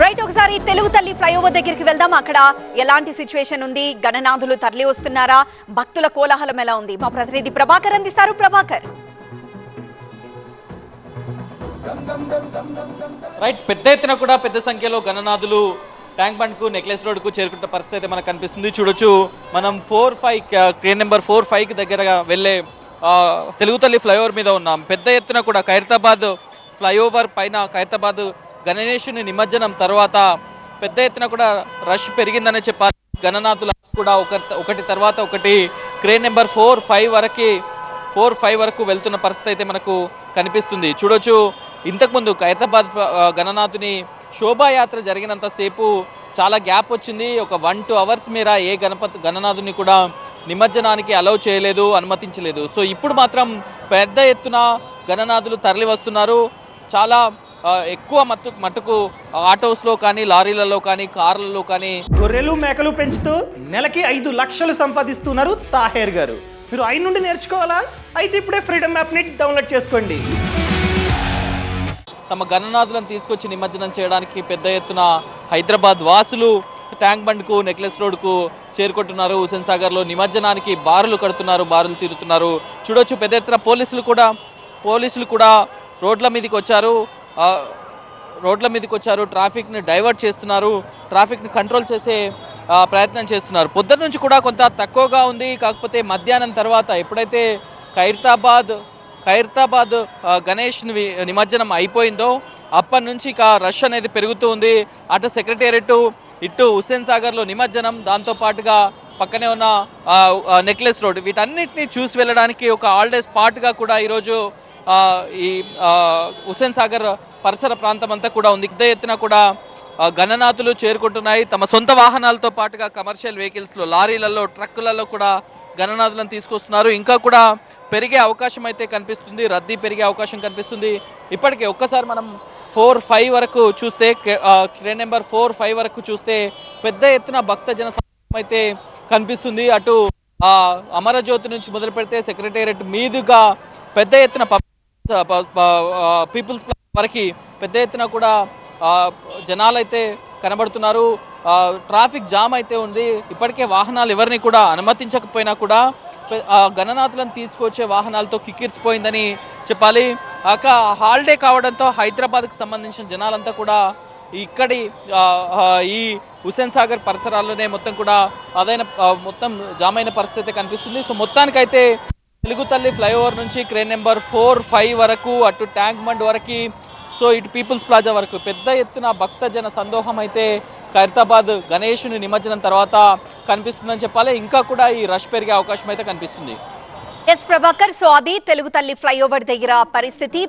Right ఒకసారి తెలుగు తల్లి flyover దగ్గరికి వెళ్దాం. అక్కడ ఎలాంటి సిచ్యువేషన్ ఉంది? గణనాథులు తరలి వస్తున్నారా? భక్తుల కోలాహలం ఎలా ఉంది? మా ప్రతినిధి ప్రభాకర్ అందిస్తారు. ప్రభాకర్. రైట్ పెద్ద ఎత్తున కూడా పెద్ద సంఖ్యలో గణనాథులు ట్యాంక్ బండ్కు నెక్లెస్ రోడ్కు పరిస్థితి అయితే మనకు కనిపిస్తుంది. చూడొచ్చు మనం four five train number four ఫైవ్కి దగ్గరగా వెళ్ళే తెలుగుతల్లి తెలుగు తల్లి ఫ్లైఓవర్ మీద ఉన్నాం. పెద్ద ఎత్తున కూడా ఖైరతాబాద్ ఫ్లైఓవర్ పైన ఖైరతాబాద్ గణేశుని నిమజ్జనం తర్వాత పెద్ద ఎత్తున కూడా రష్ పెరిగిందనే చెప్పాలి. గణనాథులు కూడా ఒక ఒకటి తర్వాత ఒకటి. క్రేన్ నెంబర్ ఫోర్ ఫైవ్ వరకు ఫోర్ ఫైవ్ వరకు వెళ్తున్న పరిస్థితి అయితే మనకు కనిపిస్తుంది. చూడొచ్చు ఇంతకుముందు ఖైరతాబాద్ గణనాథుని శోభాయాత్ర జరిగినంతసేపు చాలా గ్యాప్ వచ్చింది. ఒక వన్ టూ అవర్స్ మేర ఏ గణపతి గణనాథుని కూడా నిమజ్జనానికి అలౌ చేయలేదు అనుమతించలేదు. సో ఇప్పుడు మాత్రం పెద్ద ఎత్తున గణనాథులు తరలి వస్తున్నారు చాలా ఎక్కువ మట్టు మట్టుకు ఆటోస్లో కానీ లారీలలో కానీ కార్లలో కానీ. గొర్రెలు మేకలు పెంచుతూ నెలకి ఐదు లక్షలు సంపాదిస్తున్నారు తాహేర్ గారు. మీరు ఆయన నుండి నేర్చుకోవాలా? అయితే ఇప్పుడే ఫ్రీడమ్ యాప్ని డౌన్లోడ్ చేసుకోండి. తమ గణనాథులను తీసుకొచ్చి నిమజ్జనం చేయడానికి పెద్ద ఎత్తున హైదరాబాద్ వాసులు ట్యాంక్ బండ్కు నెక్లెస్ రోడ్కు చేరుకుంటున్నారు. హుసేన్ సాగర్లో నిమజ్జనానికి బారులు కడుతున్నారు బారులు తీరుతున్నారు. చూడొచ్చు పెద్ద ఎత్తున పోలీసులు కూడా పోలీసులు కూడా రోడ్ల మీదకి వచ్చారు. రోడ్ల మీదకి వచ్చారు ట్రాఫిక్ని డైవర్ట్ చేస్తున్నారు ట్రాఫిక్ని కంట్రోల్ చేసే ప్రయత్నం చేస్తున్నారు. పొద్దున్న నుంచి కూడా కొంత తక్కువగా ఉంది కాకపోతే మధ్యాహ్నం తర్వాత ఎప్పుడైతే ఖైరతాబాద్ ఖైరతాబాద్ గణేష్ని గణేష్ నిమజ్జనం అయిపోయిందో అప్పటి నుంచి ఇక రష్ అనేది పెరుగుతూ ఉంది. అటు సెక్రటేరియట్ ఇటు హుస్సేన్ సాగర్లో నిమజ్జనం దాంతో పాటుగా పక్కనే ఉన్న నెక్లెస్ రోడ్ వీటన్నిటిని చూసి వెళ్ళడానికి ఒక హాలిడే స్పాట్గా కూడా ఈరోజు ఈ హుసేన్ హుస్సేన్ సాగర్ పరిసర ప్రాంతం అంతా కూడా ఉంది. పెద్ద ఎత్తున కూడా గణనాథులు చేరుకుంటున్నాయి. తమ సొంత వాహనాలతో పాటుగా కమర్షియల్ వెహికల్స్లో లారీలలో ట్రక్కులలో కూడా గణనాథులను తీసుకొస్తున్నారు. ఇంకా కూడా పెరిగే అవకాశం అయితే కనిపిస్తుంది. రద్దీ పెరిగే అవకాశం కనిపిస్తుంది. ఇప్పటికే ఒక్కసారి మనం ఫోర్ ఫైవ్ వరకు చూస్తే ట్రైన్ నెంబర్ ఫోర్ ఫైవ్ వరకు చూస్తే పెద్ద ఎత్తున భక్త జన అయితే కనిపిస్తుంది. అటు అమరజ్యోతి నుంచి మొదలు పెడితే సెక్రటేరియట్ మీదుగా పెద్ద ఎత్తున పీపుల్స్ వరకు పెద్ద ఎత్తున కూడా జనాలైతే కనబడుతున్నారు. ట్రాఫిక్ జామ్ అయితే ఉంది. ఇప్పటికే వాహనాలు ఎవరిని కూడా అనుమతించకపోయినా కూడా గణనాథులను తీసుకొచ్చే వాహనాలతో కిక్కిరిసిపోయిందని చెప్పాలి. ఒక హాలిడే కావడంతో హైదరాబాద్కు సంబంధించిన జనాలంతా కూడా ఇక్కడి ఈ హుసేన్ సాగర్ పరిసరాల్లోనే మొత్తం కూడా అదైన మొత్తం జామ్ అయిన పరిస్థితి కనిపిస్తుంది. సో మొత్తానికైతే తెలుగు తల్లి ఫ్లైఓవర్ నుంచి క్రేన్ నెంబర్ ఫోర్ ఫైవ్ వరకు అటు ట్యాంక్ బండ్ వరకు సో ఇటు పీపుల్స్ ప్లాజా వరకు. పెద్ద ఎత్తున భక్త జన సందోహం అయితే ఖైరతాబాద్ గణేషుని నిమజ్జనం తర్వాత కనిపిస్తుందని చెప్పాలి. ఇంకా కూడా ఈ రష్ పెరిగే అవకాశం అయితే కనిపిస్తుంది. ఎస్ ప్రభాకర్ సో అది తెలుగు తల్లి ఫ్లైఓవర్ దగ్గర పరిస్థితి.